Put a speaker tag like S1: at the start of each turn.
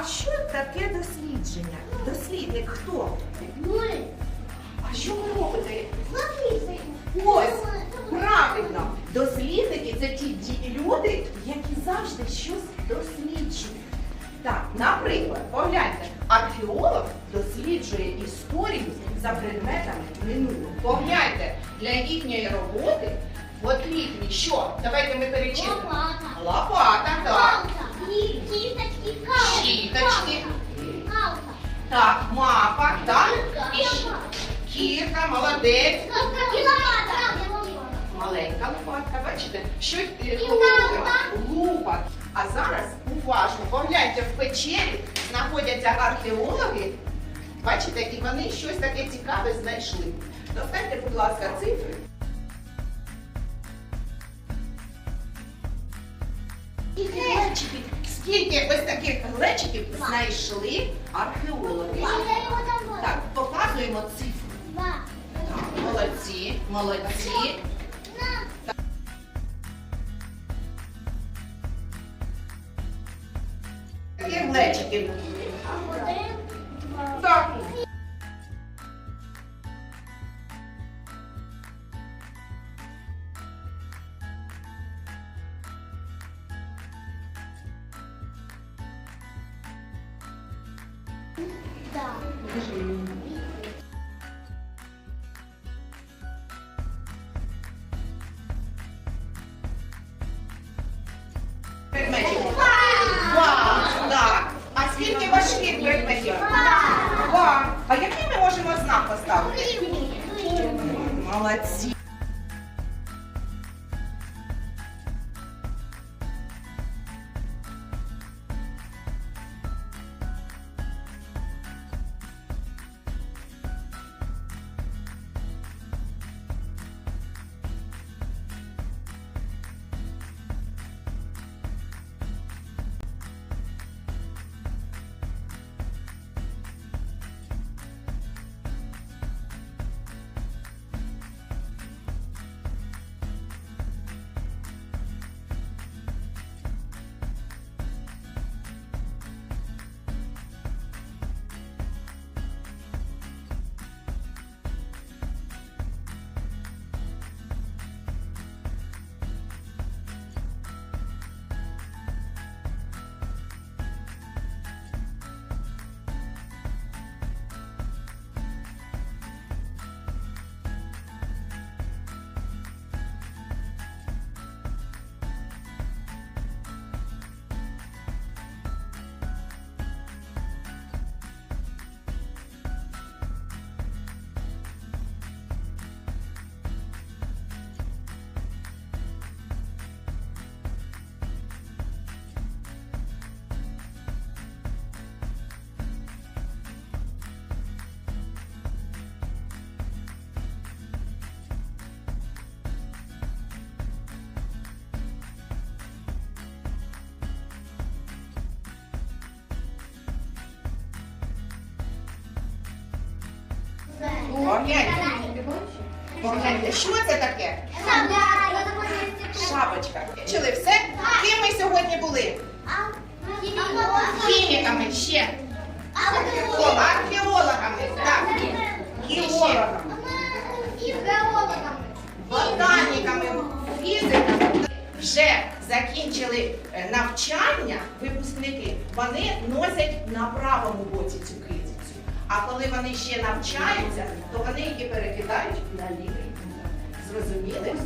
S1: А що таке дослідження? Дослідник хто? Ми. А що ви робите? Ось, правильно, дослідники це ті люди, які завжди щось досліджують. Так, наприклад, погляньте, археолог досліджує історію за предметами минулого. Погляньте, для їхньої роботи потрібні що? Давайте ми перечислимо. Так, мапа, так. І щ- кірка, молодець. Маленька лопатка, бачите? Щось е, лупа. А зараз уважно погляньте, в печері знаходяться археологи. Бачите, і вони щось таке цікаве знайшли. Достаньте, будь ласка, цифри. Глечиків. Скільки ось таких глечиків знайшли археологи? Так, показуємо цифру. Так, молодці, молодці. Таких глечиків. Предметів. Два. Так. А скільки важких предметів? Два. А який ми можемо знак поставити? Молодці. Погляньте. Що це таке? Шапочка. Чули все? Ким ми сьогодні були? Хіміками ще. Археологами. Так. Геологами. Ботаніками, фізиками. Вже закінчили е, навчання випускники, вони носять на правому боці цю кизицю. А коли вони ще навчаються, то вони її перекидають на лівий. Зрозуміли?